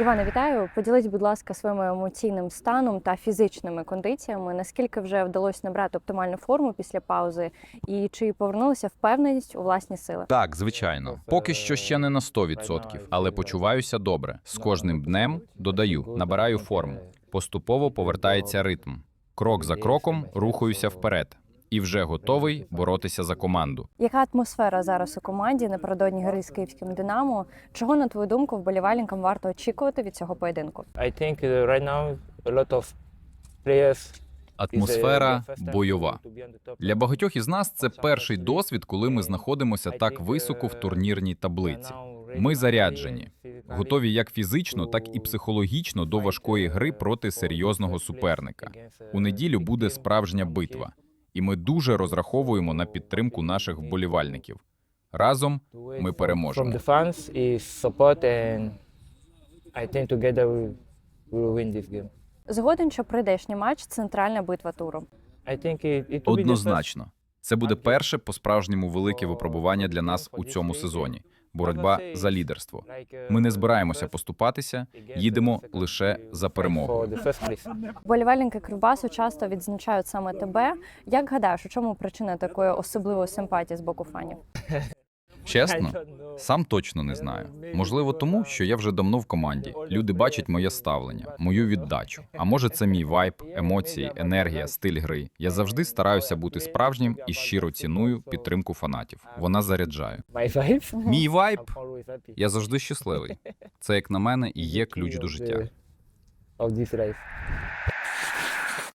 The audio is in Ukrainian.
Іване, вітаю. Поділись, будь ласка, своїм емоційним станом та фізичними кондиціями. Наскільки вже вдалося набрати оптимальну форму після паузи, і чи повернулася впевненість у власні сили? Так, звичайно. Поки що ще не на 100%, але почуваюся добре. З кожним днем додаю, набираю форму. Поступово повертається ритм. Крок за кроком рухаюся вперед. І вже готовий боротися за команду. Яка атмосфера зараз у команді напередодні гри з київським Динамо? Чого на твою думку вболівальникам варто очікувати від цього поєдинку? I think uh, right now a lot of players uh, Атмосфера бойова. Для багатьох із нас це перший досвід, коли ми знаходимося так високо в uh, турнірній таблиці. Ми заряджені, готові як фізично, так і психологічно до важкої гри проти серйозного суперника. У неділю буде справжня битва, і ми дуже розраховуємо на підтримку наших вболівальників. Разом ми переможемо. Згоден, що прийдешній матч центральна битва туру. Однозначно, це буде перше по-справжньому велике випробування для нас у цьому сезоні. Боротьба за лідерство. Ми не збираємося поступатися, їдемо лише за перемогу. Вболівальники Кривбасу часто відзначають саме тебе. Як гадаєш, у чому причина такої особливої симпатії з боку фанів? Чесно, сам точно не знаю. Можливо, тому що я вже давно в команді. Люди бачать моє ставлення, мою віддачу. А може, це мій вайб, емоції, енергія, стиль гри. Я завжди стараюся бути справжнім і щиро ціную підтримку фанатів. Вона заряджає. Мій вайб. Я завжди щасливий. Це як на мене і є ключ до життя. Of this life.